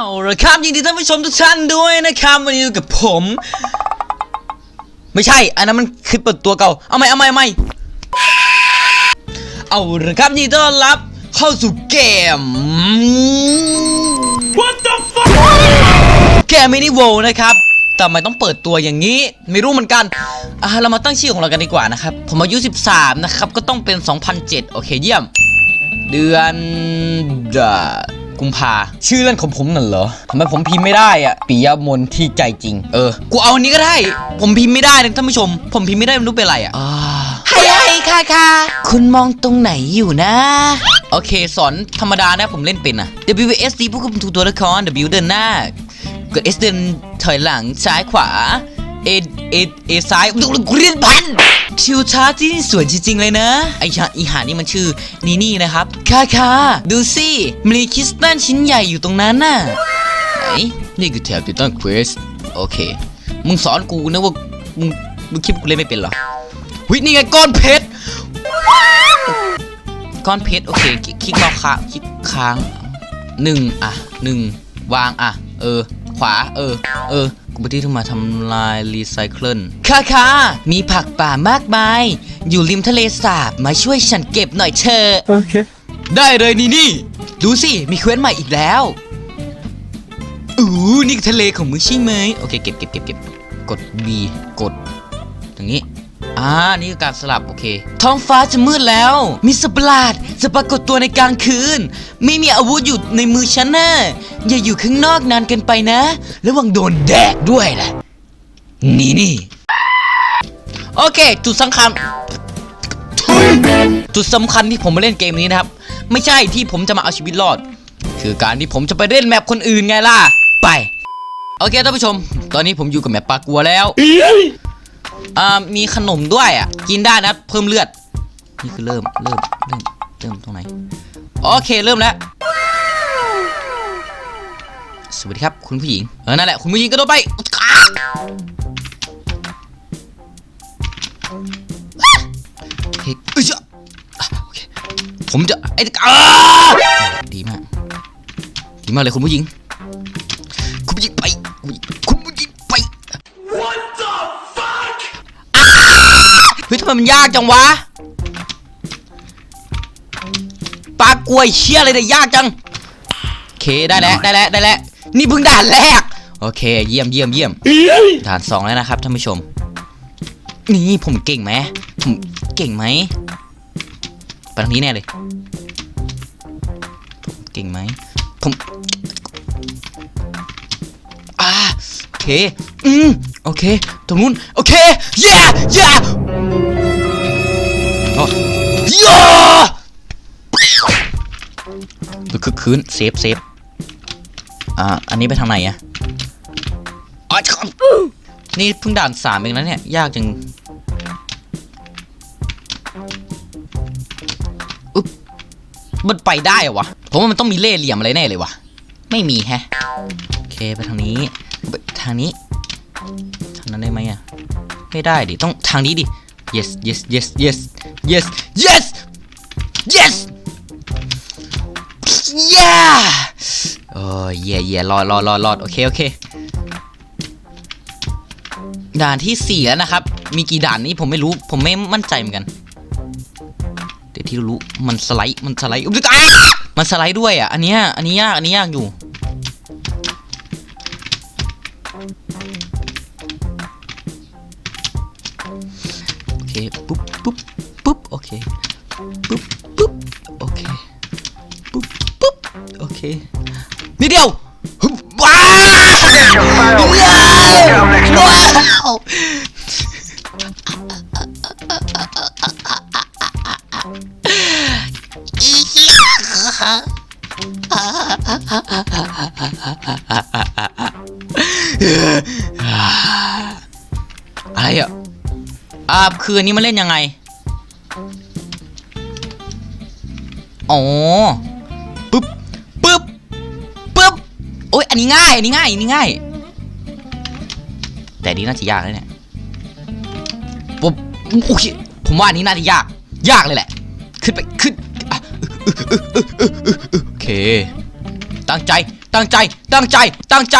เอาละครับยินดีท่านผู้ชมทุกท่านด้วยนะครับวันนี้อยู่กับผม ไม่ใช่ อันนั้นมันคลิปเปิดตัวเก่าเอาใหม่เอาใหม่เอาใหม่เอาละครับยินดีต้อนรับเข้าสู่เกม What the fuck เกมมินิโวนะครับแต่ทำไมต้องเปิดตัวอย่างนี้ ไม่รู้เหมือนกันอะเรามาตั้งชื่อของเรากันดีกว่านะครับ ผมอายุ 13 นะครับ ก็ต้องเป็น 2007 โอเคเยี่ยม เดือนเดอ กุมภาชื่อเล่นของผมนั่นเหรอทำไมผมพิมพ์ไม่ได้อะปิยมนที่ใจจริง เออ กูเอาอันนี้ก็ได้ ผมพิมพ์ไม่ได้นะท่านผู้ชม ผมพิมพ์ไม่ได้ไม่รู้เป็นไรอะอ่าไฮไฮค่ะค่ะ คุณมองตรงไหนอยู่นะ โอเค สอนธรรมดานะผมเล่นเป็นอะ W S D ผู้ควบคุมตัวละคร W เดินหน้ากด S เดินถอยหลังซ้ายขวาเอเอเอซ้ายดูกูเรียนพัน ทิวทัศน์ที่นี่สวยจริงๆเลยนะไอชาอีหานี่มันชื่อนีนี่นะครับค่ะค่ะดูสิมีคริสตัลชิ้นใหญ่อยู่ตรงนั้นน่ะไหนนี่คือแถบติดตั้งเควสโอเค มึงสอนกูนะว่ามึงมึงคิดกูเล่นไม่เป็นหรอวินี่ไงก้อนเพชรก้อนเพชรโอเคคลิกคลิกรอค้างคลิกค้างหนึ่งอะหนึ่งวางอะ เออ ขวา เออ เออ กูไปที่ที่มาทำลายรีไซเคิลค่ะค่ะมีผักป่ามากมาย อยู่ริมทะเลสาบมาช่วยฉันเก็บหน่อยเธอะ Okay. ได้เลยนี่นี่ ดูสิ มีเควสใหม่อีกแล้วอู้นี่ทะเลของมึงใช่ไหมโอเคเก็บเก็บเก็บเก็บกด B กดอย่างนี้อ่านี่คือการสลับ โอเค ท้องฟ้าจะมืดแล้ว มีสัตว์ประหลาด จะปรากฏตัวในกลางคืน ไม่มีอาวุธอยู่ในมือฉันนะอย่าอยู่ข้างนอกนานเกินไปนะระวังโดนแดกด้วยล่ะ นี่นี่โอเค จุดสำคัญจุดสำคัญที่ผมมาเล่นเกมนี้นะครับ ไม่ใช่ที่ผมจะมาเอาชีวิตรอด คือการที่ผมจะไปเล่นแมปคนอื่นไงล่ะ ไปโอเคท่านผู้ชม ตอนนี้ผมอยู่กับแมปปากัวแล้วอ่ามีขนมด้วยอะ กินได้นะ เพิ่มเลือด นี่คือเริ่มเริ่มเริ่ม เริ่มตรงไหน โอเคเริ่มแล้ว สวัสดีครับ คุณผู้หญิง เออ นั่นแหละ คุณผู้หญิงกระโดดไปอ้าโอเคเอ้ยเจ้าอะโอเคผมจะไอ้อ้าดีมาก ดีมากเลยคุณผู้หญิง คุณผู้หญิงไป คุณผู้หญิงไปเฮ้ยทำไมมันยากจังวะ กล้วยเชี่ยอะไรเนี่ยยากจังโอเคได้แล้วได้แล้วได้แล้วนี่เพิ่งด่านแรกโอเค เยี่ยมเยี่ยมเยี่ยมด่านสองแล้วนะครับท่านผู้ชม นี่ผมเก่งไหมผมเก่งไหมไปทางนี้แน่เลยผมเก่งไหมผมอ่าโอเคอืมโอเคตรงนู้นโอเคเย้เย้โอ้ยาคือคืนเซฟเซฟอ่า อันนี้ไปทางไหนอะอ๋อนี่เพิ่งด่านสามเองนะเนี่ย ยากจังอุ๊บมันไปได้เหรอวะ ผมว่ามันต้องมีเล่ห์เหลี่ยมอะไรแน่เลยวะ ไม่มีแฮะ โอเคไปทางนี้ ทางนี้ ทางนั้นได้ไหมอะไม่ได้ดิ ต้องทางนี้ดิ yes yes yes yes yes yes yes yeah โอ้ยเย่เย่รอดรอดรอดรอดโอเคโอเค ด่านที่สี่แล้วนะครับ มีกี่ด่านนี้ผมไม่รู้ ผมไม่มั่นใจเหมือนกัน เดี๋ยวที่รู้ มันสไลด์ มันสไลด์อุ๊ยอ้ามันสไลด์ด้วยอะ อันเนี้ย อันนี้ยาก อันนี้ยากอยู่ โอเค ปุ๊บปุ๊บปุ๊บ โอเค ปุ๊บ เคนิดเดียวว้าวว้าวว้าวอีเหี้ยอะไรอะอ่าคืนนี้มันเล่นยังไง อ๋อ อันนี้ง่าย อันนี้ง่าย อันนี้ง่าย แต่นี้น่าจะยากเลยเนี่ยผมโอเคผมว่าอันนี้น่าจะยาก ยากเลยแหละ ขึ้นไป ขึ้นโอเค ตั้งใจ ตั้งใจ ตั้งใจ ตั้งใจ